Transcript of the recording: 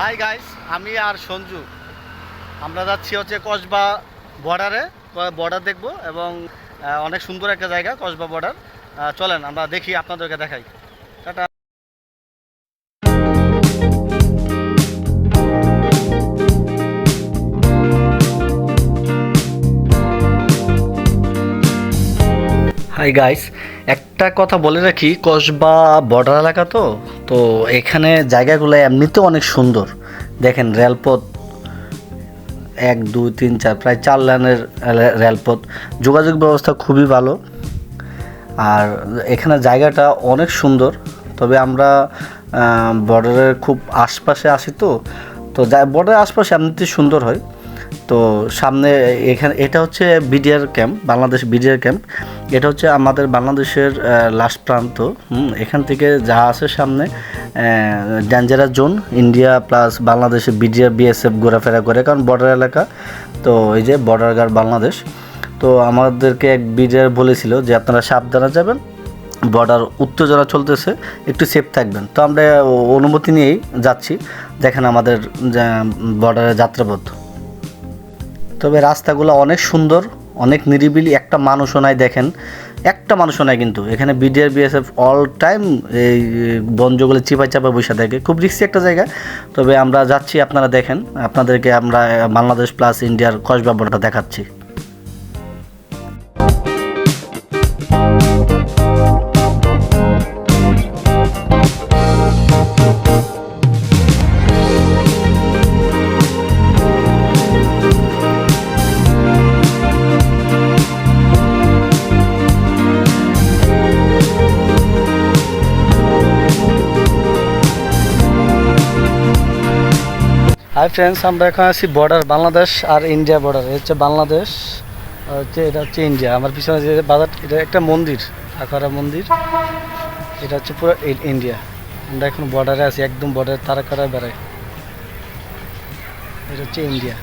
Hi guys আমি আর সঞ্জু। আমরা যাচ্ছি হচ্ছে কসবা বর্ডারে বর্ডার দেখব এবং অনেক সুন্দর একটা জায়গা, কসবা বর্ডার চলেন, আমরা দেখি আপনাদেরকে দেখাই। টাটা। হাই গাইস একটা কথা বলে রাখি, কসবা বর্ডার এলাকা তো তো এখানে জায়গাগুলো এমনিতেও অনেক সুন্দর। দেখেন রেলপথ, এক, দুই, তিন, চার, প্রায় চার লাইনের রেলপথ। যোগাযোগ ব্যবস্থা খুবই ভালো। আর এখানে জায়গাটা অনেক সুন্দর। তবে আমরা বর্ডারের খুব আশপাশে আসি তো তো বর্ডারের আশপাশে এমনিতে সুন্দর হয়। তো সামনে এখানে, এটা হচ্ছে BDR camp, Bangladesh BDR camp. এটা হচ্ছে আমাদের বাংলাদেশের লাস্ট প্রান্ত। এখান থেকে যা আছে সামনে ডেঞ্জারাস জোন ইন্ডিয়া প্লাস বাংলাদেশে বিডিআর বিএসএফ ঘোরাফেরা করে, কারণ বর্ডার এলাকা। তো এই যে বর্ডার গার্ড বাংলাদেশ। তো আমাদেরকে এক বিডিআর বলেছিল যে আপনারা সাবধানে যাবেন বর্ডার উত্তেজনা চলতেছে, একটু সেফ থাকবেন। তো আমরা অনুমতি নিয়েই যাচ্ছি, দেখেন আমাদের বর্ডারের যাত্রাপথ। তবে রাস্তাগুলো অনেক সুন্দর, অনেক নিরিবিলি। একটা মানুষও নাই, দেখেন। একটা মানুষও নাই কিন্তু। এখানে বিডিআর বিএসএফ অল টাইম এই বন জঙ্গলে চিপা চাপা বসে থাকে। খুব রিক্সি একটা জায়গা। তবে আমরা যাচ্ছি, আপনারা দেখেন। আপনাদেরকে আমরা বাংলাদেশ প্লাস ইন্ডিয়ার কসবা বর্ডারটা দেখাচ্ছি। হাই ফ্রেন্ডস আমরা এখন আছি বর্ডার বাংলাদেশ আর ইন্ডিয়া বর্ডার হচ্ছে বাংলাদেশ হচ্ছে এটা হচ্ছে ইন্ডিয়া আমার পিছনে যে বাজার, এটা একটা মন্দির আখারা মন্দির, এটা হচ্ছে পুরো ইন্ডিয়া আমরা এখন বর্ডারে আছি, একদম বর্ডারে তারা বেড়ায় বেড়াই। এটা হচ্ছে ইন্ডিয়া